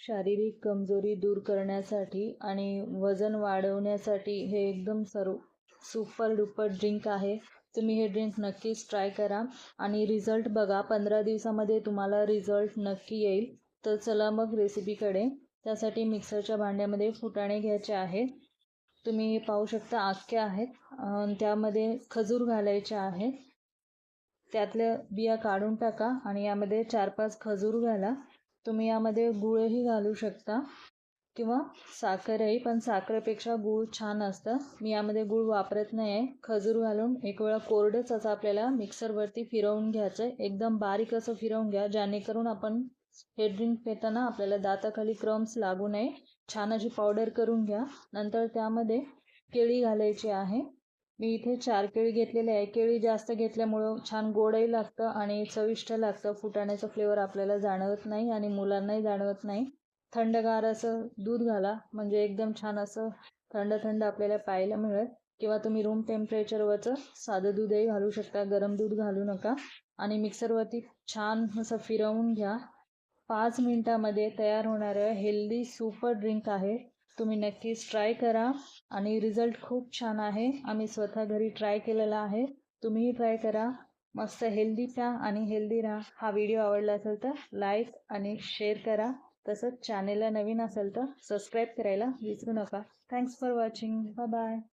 शारीरिक कमजोरी दूर करण्यासाठी आणि वजन वाढवण्यासाठी हे एकदम सर्व सुपर डुपर ड्रिंक आहे. तुम्ही हे ड्रिंक नक्कीच ट्राय करा आणि रिझल्ट बघा. पंधरा दिवसामध्ये तुम्हाला रिझल्ट नक्की येईल. तर चला मग रेसिपीकडे त्यासाठी मिक्सरच्या भांड्यामध्ये फुटाणे घ्यायचे आहेत तुम्ही पाहू शकता आख्खे आहेत. त्यामध्ये खजूर घालायचे आहेत त्यातल्या बिया काढून टाका आणि यामध्ये चार पाच खजूर घाला. तुम्ही यामध्ये गुळही घालू शकता किंवा साखरही पण साखरेपेक्षा गूळ छान असतं. मी यामध्ये गूळ वापरत नाही आहे खजूर घालून एक वेळा कोरडंच असं आपल्याला मिक्सरवरती फिरवून घ्यायचं आहे. एकदम बारीक असं फिरवून घ्या जेणेकरून आपण हे ड्रिंक पिताना आपल्याला दाताखाली क्रम्स लागू नये. छान अशी पावडर करून घ्या. नंतर त्यामध्ये केळी घालायची आहे. मी इथे चार केळी घेतलेले आहे. केळी जास्त घेतल्यामुळं छान गोडही लागतं आणि चविष्ट लागतं. फुटाण्याचं फ्लेवर आपल्याला जाणवत नाही आणि मुलांनाही जाणवत नाही. थंडगार असं दूध घाला. म्हणजे एकदम छान असं थंड थंड आपल्याला पाहायला मिळेल. किंवा तुम्ही रूम टेम्परेचरवरचं साधं दूधही घालू शकता. गरम दूध घालू नका. आणि मिक्सरवरती छान असं फिरवून घ्या. पाच मिनटामध्ये तयार होणारं हेल्दी सुपर ड्रिंक आहे. तुम्ही नक्कीच ट्राय करा. आणि रिझल्ट खूप छान आहे. आम्ही स्वतः घरी ट्राय केलेला आहे. तुम्हीही ट्राय करा. मस्त हेल्दी प्या आणि हेल्दी राहा. हा व्हिडिओ आवडला असेल तर लाईक आणि शेअर करा. तसंच चॅनेलला नवीन असेल तर सबस्क्राईब करायला विसरू नका. Thanks for watching bye bye